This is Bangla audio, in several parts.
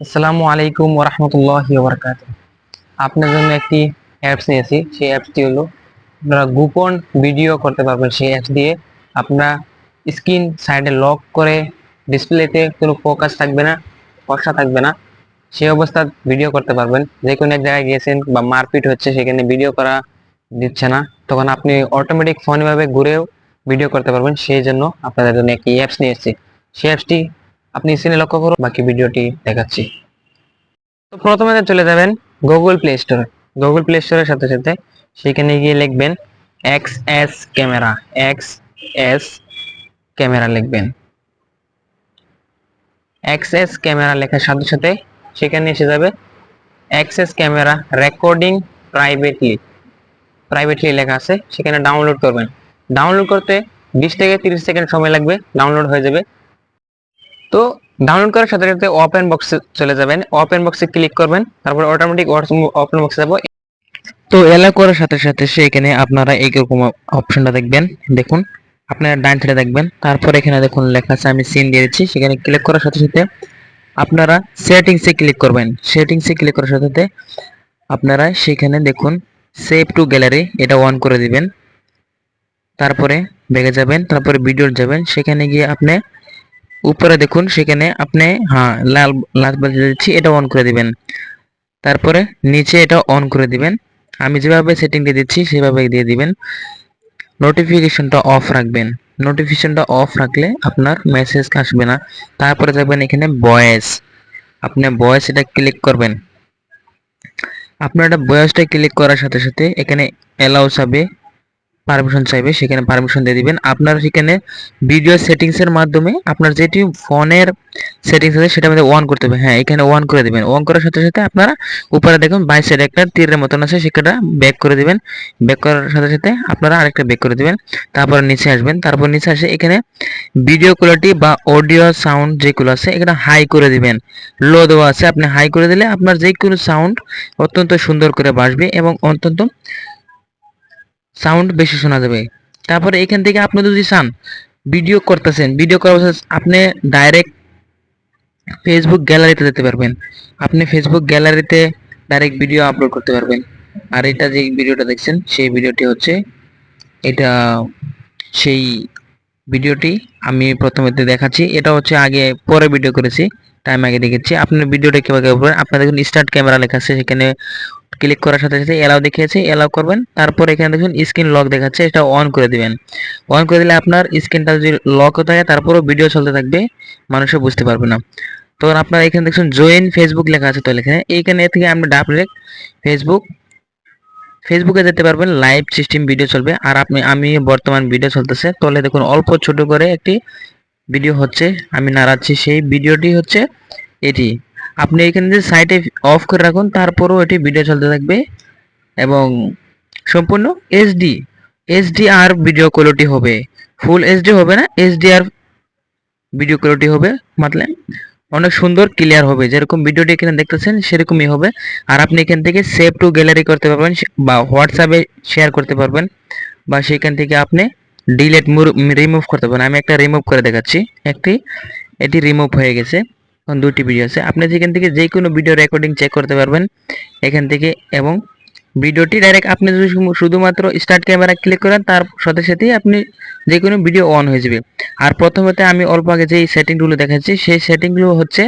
আসসালামু আলাইকুম ওরহমতুল্লাহ বরকাত আপনার জন্য একটি অ্যাপস নিয়েছি সেই অ্যাপসটি হলো, আপনারা গোপন ভিডিও করতে পারবেন সেই অ্যাপস দিয়ে। আপনার স্ক্রিন সাইডে লক করে ডিসপ্লেতে কোনো ফোকাস থাকবে না, ফর্সা থাকবে না। সেই অবস্থা ভিডিও করতে পারবেন। যে কোনো এক জায়গায় গিয়েছেন বা মারপিট হচ্ছে, সেখানে ভিডিও করা দিচ্ছে না। তখন আপনি অটোমেটিক ফোনভাবে ঘুরেও ভিডিও করতে পারবেন। সেই জন্য আপনাদের জন্য একটি অ্যাপস নিয়ে এসেছি সেই অ্যাপসটি আপনি স্ক্রিনে লক্ষ্য করুন, বাকি ভিডিওটি দেখাচ্ছি। তো প্রথমে চলে যাবেন গুগল প্লে স্টোরে গুগল প্লে স্টোরের সাথে সাথে সেখানে গিয়ে লিখবেন X S camera X S camera লিখবেন। এক্স এস ক্যামেরা লেখার সাথে সাথে সেখানে এসে যাবে X S camera recording privately privately লেখা আছে, সেখানে ডাউনলোড করবেন। ডাউনলোড করতে বিশ থেকে তিরিশ সেকেন্ড সময় লাগবে ডাউনলোড হয়ে যাবে। তো ডাউনলোড করার সাথে সাথে ওপেন বক্সে চলে যাবেন। ওপেন বক্সে ক্লিক করবেন, তারপর অটোমেটিক ওপেন বক্সে যাব। তো এলা করার সাথে সাথে সেখানে আপনারা এইরকম অপশনটা দেখবেন। দেখুন, আপনারা ডান সাইডে দেখবেন। তারপর এখানে দেখুন লেখা আছে, আমি সিন দিয়ে দিচ্ছি। সেখানে ক্লিক করার সাথে সাথে আপনারা সেটিংসে ক্লিক করবেন। সেটিংসে ক্লিক করার সাথে সাথে আপনারা সেখানে দেখুন সেভ টু গ্যালারি এটা অন করে দিবেন। তারপরে বেগে যাবেন, তারপরে ভিডিও যাবেন। সেখানে গিয়ে আপনি উপরে দেখুন, সেখানে আপনি হ্যাঁ লাল লাল বাজে দিচ্ছি, এটা অন করে দিবেন। তারপরে নিচে এটা অন করে দিবেন। আমি যেভাবে সেটিং দিয়ে দিচ্ছি, সেভাবে দিয়ে দিবেন। নোটিফিকেশনটা অফ রাখবেন। নোটিফিকেশনটা অফ রাখলে আপনার মেসেজ আসবে না। তারপরে যাবেন এখানে ভয়েস আপনি বয়েস এটা ক্লিক করবেন। আপনার এটা ভয়েসটা ক্লিক করার সাথে সাথে এখানে অ্যালাউ চাবে পারমিশন চাইবে, সেখানে পারমিশন দিয়ে দিবেন। আপনার সেখানে ভিডিও সেটিংস এর মাধ্যমে আপনার যেটি ফোনের সেটিংস আছে, সেটা মধ্যে অন করতে হবে। হ্যাঁ এখানে অন করে দিবেন। অন করার সাথে সাথে আপনারা উপরে দেখুন বাই সাইড একটা তীরের মতন আছে, সেটা ব্যাক করে দিবেন। ব্যাক করার সাথে সাথে আপনারা আরেকটা ব্যাক করে দিবেন। তারপর নিচে আসবেন। তারপর নিচে আসে, এখানে ভিডিও কোয়ালিটি বা অডিও সাউন্ড যেগুলো আছে, এখানে হাই করে দিবেন। লো দেওয়া আছে। আপনি হাই করে দিলে আপনার যে কোনো সাউন্ড অত্যন্ত সুন্দর করে বাসবে এবং অত্যন্ত সাউন্ড বেশি শোনা যাবে। তারপরে এখান থেকে আপনি যদি চান ভিডিও করতেছেন ভিডিও করার আপনি ডাইরেক্ট ফেসবুক গ্যালারিতে যেতে পারবেন। আপনি ফেসবুক গ্যালারিতে ডাইরেক্ট ভিডিও আপলোড করতে পারবেন। আর এটা যে ভিডিওটা দেখছেন, সেই ভিডিওটি হচ্ছে, এটা সেই ভিডিওটি আমি প্রথমে দেখাচ্ছি। এটা হচ্ছে আগে, পরে ভিডিও করেছি টাইম আগে দেখেছি। আপনার ভিডিওটা কীভাবে আপনার দেখুন স্টার্ট ক্যামেরা লেখা আছে, সেখানে ক্লিক করার সাথে সাথে এলাও দেখিয়েছে এলাও করবেন। তারপর এখানে দেখুন স্ক্রিন লক দেখাচ্ছে, এটা অন করে দিবেন। অন করে দিলে আপনার স্ক্রিনটা যদি লক থাকে, তারপরও ভিডিও চলতে থাকবে মানুষে বুঝতে পারবে না। তখন আপনার এখানে দেখুন জয়েন ফেসবুক লেখা আছে তো এখানে। এইখানে থেকে আপনি ডাইরেক্ট ফেসবুক ফেসবুকে যেতে পারবেন লাইভ সিস্টেম ভিডিও চলবে। আর আপনি, আমি বর্তমান ভিডিও চলতেছে, তাহলে দেখুন অল্প ছোট করে একটি ভিডিও হচ্ছে, আমি নাড়াচ্ছি, সেই ভিডিওটি হচ্ছে এটি। আপনি এখানে যে সাইটে অফ করে রাখুন, তারপরও এটি ভিডিও চলতে থাকবে এবং সম্পূর্ণ এইচডি এইচডি আর ভিডিও কোয়ালিটি হবে। ফুল এইচডি হবে না এইচডি আর ভিডিও কোয়ালিটি হবে মানে অনেক সুন্দর ক্লিয়ার হবে। যেরকম ভিডিওটি এখানে দেখতেছেন, সেরকমই হবে। আর আপনি এখান থেকে সেভ টু গ্যালারি করতে পারবেন, বা হোয়াটসঅ্যাপে শেয়ার করতে পারবেন, বা সেখান থেকে আপনি ডিলেট রিমুভ করতে পারবেন। আমি একটা রিমুভ করে দেখাচ্ছি, একটি, এটি রিমুভ হয়ে গেছে। দুটি ভিডিও আছে। আপনি যেখান থেকে যে কোনো ভিডিও রেকর্ডিং চেক করতে পারবেন এখান থেকে এবং ভিডিওটি ডাইরেক্ট আপনি যদি শুধুমাত্র স্টার্ট ক্যামেরা ক্লিক করেন, তার সাথে সাথেই আপনি যে কোনো ভিডিও অন হয়ে যাবে। আর প্রথমতে আমি অল্প আগে যেই সেটিংগুলো দেখাচ্ছি, সেই সেটিংগুলো হচ্ছে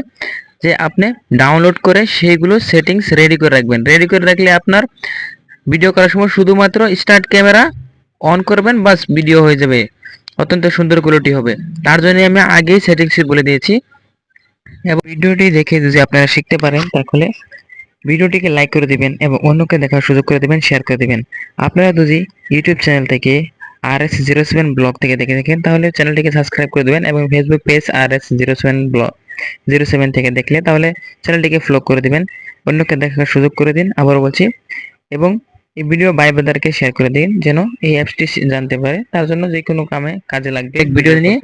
যে আপনি ডাউনলোড করে সেইগুলো সেটিংস রেডি করে রাখবেন। রেডি করে রাখলে আপনার ভিডিও করার সময় শুধুমাত্র স্টার্ট ক্যামেরা অন করবেন, বাস ভিডিও হয়ে যাবে। অত্যন্ত সুন্দর কোয়ালিটি হবে। তার জন্য আমি আগেই সেটিংস বলে দিয়েছি। এবং ভিডিওটি দেখে যদি আপনারা শিখতে পারেন, তাহলে ভিডিওটিকে লাইক করে দিবেন এবং অন্যকে দেখার সুযোগ করে দিবেন শেয়ার করে দিবেন। আপনারা যদি ইউটিউব চ্যানেল থেকে R S zero seven blog থেকে দেখে দেখেন তাহলে চ্যানেলটিকে সাবস্ক্রাইব করে দেবেন এবং Facebook page R S zero seven blog zero seven থেকে দেখলে তাহলে চ্যানেলটিকে ফলো করে দিবেন। অন্যকে দেখার সুযোগ করে দিন, আবারও বলছি। এবং এই ভিডিও ভাই ব্রাদারকে শেয়ার করে দিন যেন এই অ্যাপসটি জানতে পারে। তার জন্য যে কোনো কামে কাজে লাগবে। ভিডিও নিয়ে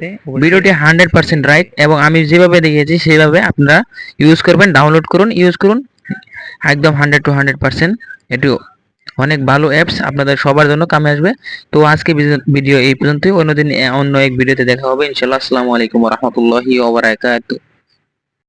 ভিডিওটি হান্ড্রেড পার্সেন্ট রাইট এবং আমি যেভাবে দেখিয়েছি সেইভাবে আপনারা ইউজ করবেন ডাউনলোড করুন ইউজ করুন। একদম হান্ড্রেড টু হান্ড্রেড পার্সেন্ট এটিও অনেক ভালো অ্যাপস আপনাদের সবার জন্য কামে আসবে। তো আজকে ভিডিও এই পর্যন্তই। অন্যদিন অন্য এক ভিডিওতে দেখা হবে। ইনশাল্লাহ আসসালামু আলাইকুম রহমতুল্লাহি ওবরাকাতুহ